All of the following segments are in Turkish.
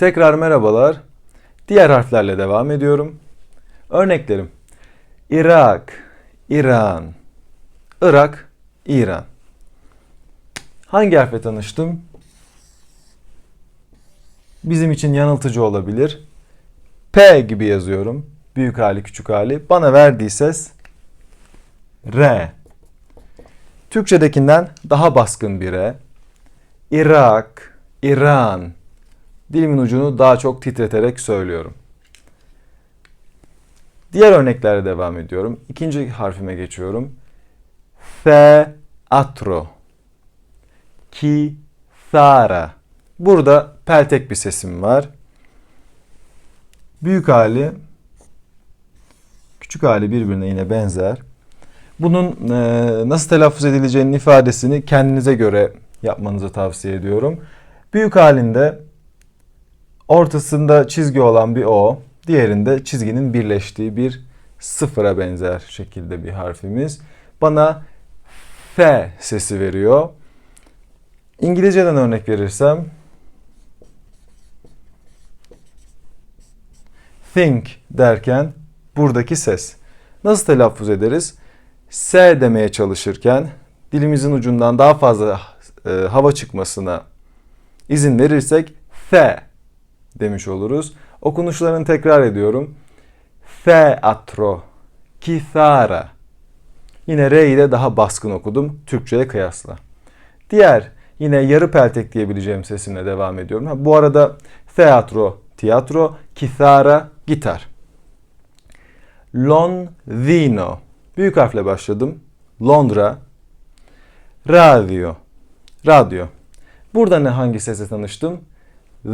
Tekrar merhabalar. Diğer harflerle devam ediyorum. Örneklerim. Irak, İran, Irak, İran. Hangi harfle tanıştım? Bizim için yanıltıcı olabilir. P gibi yazıyorum. Büyük hali, küçük hali. Bana verdiği ses R. Türkçedekinden daha baskın bir R. Irak, İran. Dilimin ucunu daha çok titreterek söylüyorum. Diğer örneklerle devam ediyorum. İkinci harfime geçiyorum. Featro. Kithara. Burada peltek bir sesim var. Büyük hali, küçük hali birbirine yine benzer. Bunun e, nasıl telaffuz edileceğinin ifadesini kendinize göre yapmanızı tavsiye ediyorum. Büyük halinde ortasında çizgi olan bir O, diğerinde çizginin birleştiği bir sıfıra benzer şekilde bir harfimiz. Bana F sesi veriyor. İngilizceden örnek verirsem think derken buradaki ses. Nasıl telaffuz ederiz? S demeye çalışırken dilimizin ucundan daha fazla e, hava çıkmasına izin verirsek F demiş oluruz. Okunuşlarını tekrar ediyorum. Featro, kithara. Yine R'yi de daha baskın okudum Türkçe'ye kıyasla. Diğer yine yarı peltek diyebileceğim sesimle devam ediyorum. Ha, bu arada teatro, tiyatro, kithara, gitar. Londino. Büyük harfle başladım. Londra. Radyo. Radyo. Burada ne hangi sesle tanıştım? Z.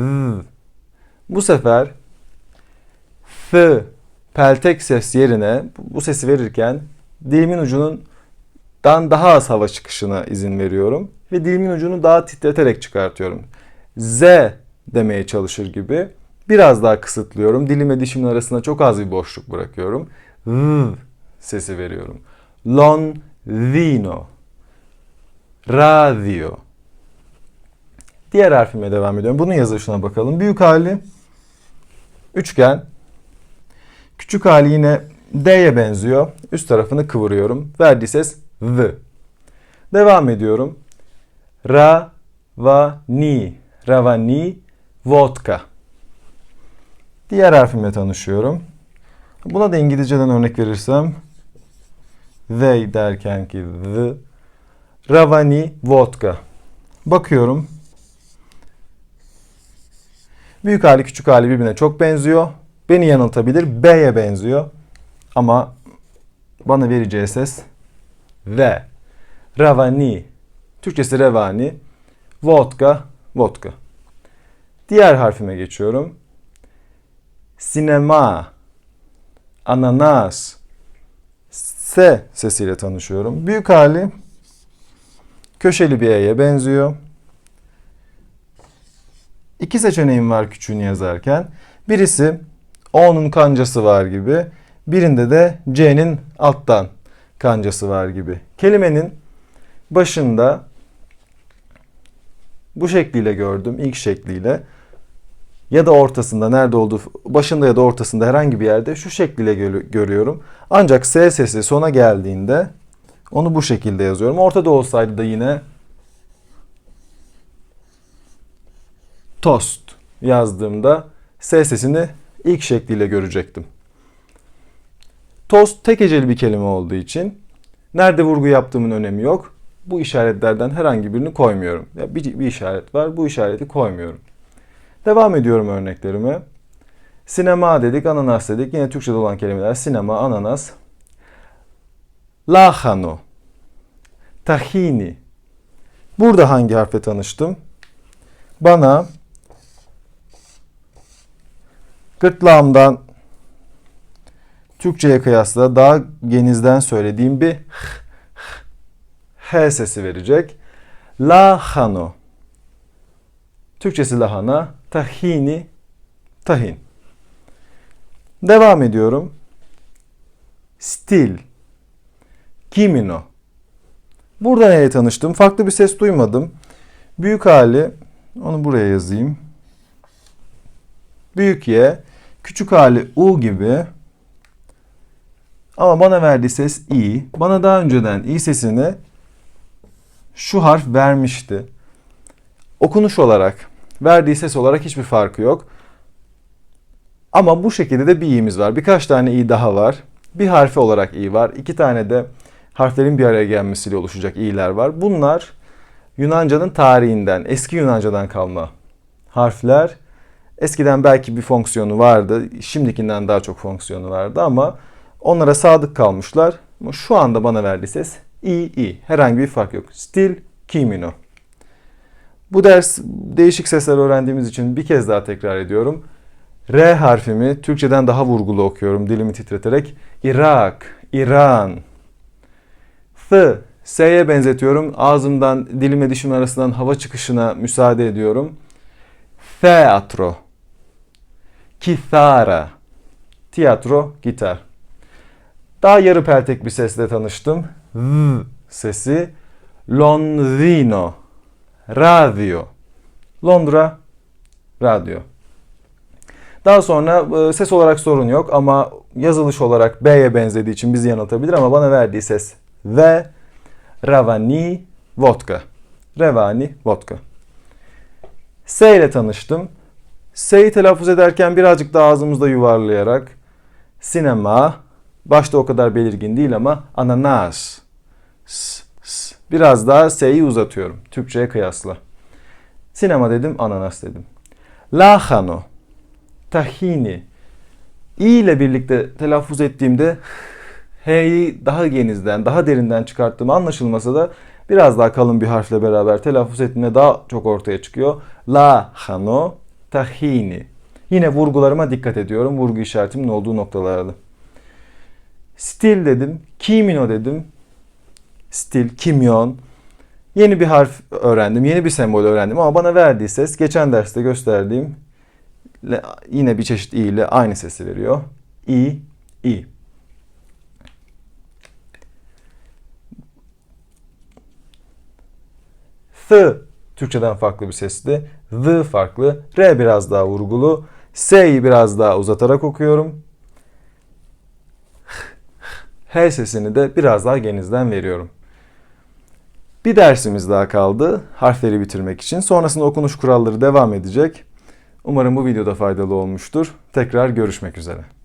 Bu sefer f peltek ses yerine bu sesi verirken dilimin ucunun dan daha az hava çıkışına izin veriyorum ve dilimin ucunu daha titreterek çıkartıyorum. Z demeye çalışır gibi biraz daha kısıtlıyorum. Dilim dişimin arasında çok az bir boşluk bırakıyorum. V sesi veriyorum. Londino. Radyo. Diğer harfime devam ediyorum. Bunun yazılışına bakalım. Büyük hali üçgen. Küçük hali yine D'ye benziyor. Üst tarafını kıvırıyorum. Verdiği ses V. Devam ediyorum. Ra, va, ni. Ravani, vodka. Diğer harfimle tanışıyorum. Buna da İngilizceden örnek verirsem they derken ki the Ravani vodka. Bakıyorum. Büyük hali küçük hali birbirine çok benziyor. Beni yanıltabilir. B'ye benziyor. Ama bana vereceği ses V. Ravani. Türkçesi revani. Vodka. Vodka. Diğer harfime geçiyorum. Sinema. Ananas. S sesiyle tanışıyorum. Büyük hali köşeli bir E'ye benziyor. İki seçeneğim var küçüğünü yazarken. Birisi O'nun kancası var gibi. Birinde de C'nin alttan kancası var gibi. Kelimenin başında bu şekliyle gördüm. ilk şekliyle. Ya da ortasında nerede olduğu başında ya da ortasında herhangi bir yerde şu şekliyle görüyorum. Ancak S sesi sona geldiğinde onu bu şekilde yazıyorum. Ortada olsaydı da yine tost yazdığımda S sesini ilk şekliyle görecektim. Tost tek heceli bir kelime olduğu için nerede vurgu yaptığımın önemi yok. Bu işaretlerden herhangi birini koymuyorum. Ya bir, bir işaret var, bu işareti koymuyorum. Devam ediyorum örneklerime. Sinema dedik, ananas dedik. Yine Türkçe'de olan kelimeler sinema, ananas. Lahano. Tahini. Burada hangi harfle tanıştım? Bana gırtlağımdan Türkçe'ye kıyasla daha genizden söylediğim bir H sesi verecek. Lahano. Türkçesi lahana, tahini, tahin. Devam ediyorum. Stil. Kimino. Burada neye tanıştım? Farklı bir ses duymadım. Büyük hali, onu buraya yazayım. Büyük Y. Küçük hali U gibi. Ama bana verdiği ses İ. Bana daha önceden İ sesini şu harf vermişti. Okunuş olarak, verdiği ses olarak hiçbir farkı yok. Ama bu şekilde de bir i'miz var. Birkaç tane i daha var. Bir harfi olarak i var. İki tane de harflerin bir araya gelmesiyle oluşacak i'ler var. Bunlar Yunanca'nın tarihinden, eski Yunanca'dan kalma harfler. Eskiden belki bir fonksiyonu vardı. Şimdikinden daha çok fonksiyonu vardı ama onlara sadık kalmışlar. Ama şu anda bana verdiği ses i, i. Herhangi bir fark yok. Still, kimino. Bu ders değişik sesler öğrendiğimiz için bir kez daha tekrar ediyorum. R harfimi Türkçeden daha vurgulu okuyorum dilimi titreterek. Irak, İran. Th, S'ye benzetiyorum. Ağzımdan dilime dişim arasından hava çıkışına müsaade ediyorum. Teatro. Kithara. Tiyatro, gitar. Daha yarı peltek bir sesle tanıştım. V sesi. Londrino. Radyo. Londra. Radyo. Daha sonra e, ses olarak sorun yok ama yazılış olarak B'ye benzediği için bizi yanıltabilir ama bana verdiği ses V. Ravani. Vodka. Revani. Vodka. S ile tanıştım. S'yi telaffuz ederken birazcık daha ağzımızda yuvarlayarak sinema başta o kadar belirgin değil ama ananas. S, s. Biraz daha S'yi uzatıyorum. Türkçe'ye kıyasla. Sinema dedim, ananas dedim. Lahano. Tahini. İ ile birlikte telaffuz ettiğimde H'yi daha genizden, daha derinden çıkarttığım anlaşılmasa da biraz daha kalın bir harfle beraber telaffuz ettiğimde daha çok ortaya çıkıyor. La hano tahini. Yine vurgularıma dikkat ediyorum. Vurgu işaretimin olduğu noktalarda. Stil dedim. Kimino dedim. Stil, kimyon. Yeni bir harf öğrendim. Yeni bir sembol öğrendim ama bana verdiği ses geçen derste gösterdiğim yine bir çeşit i ile aynı sesi veriyor. i, i. Th Türkçeden farklı bir sesli. The farklı. R biraz daha vurgulu. S'yi biraz daha uzatarak okuyorum. H sesini de biraz daha genizden veriyorum. Bir dersimiz daha kaldı harfleri bitirmek için. Sonrasında okunuş kuralları devam edecek. Umarım bu videoda faydalı olmuştur. Tekrar görüşmek üzere.